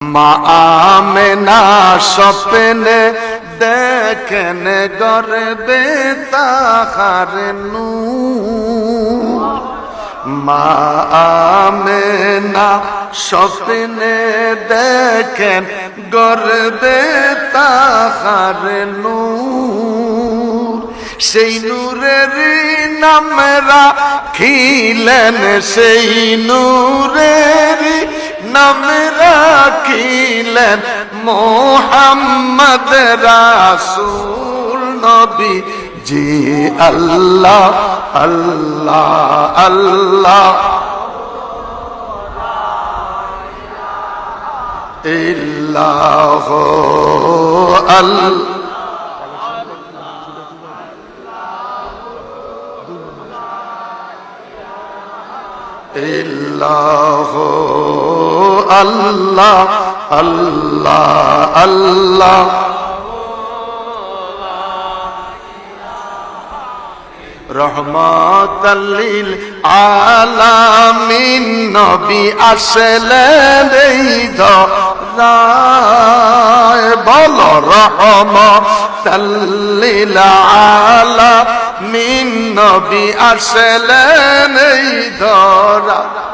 মা আমেনা স্বপ্নে দেখেন গর্বে তাহার নূর। মা আমেনা স্বপ্নে দেখেন গর্বে তাহার নূর। সেই নূরের নামরা খিলেন সেই নূরের রাখিলেন মোহাম্মদ রাসূল নবী জি আল্লাহ আল্লাহ আল্লাহ। ইল্লাহ আল্লাহ ইল্লাহ আল্লাহ। الله الله. رحمة للعالمين نبي أسلم إذا بل رحمة للعالمين نبي أسلم إذا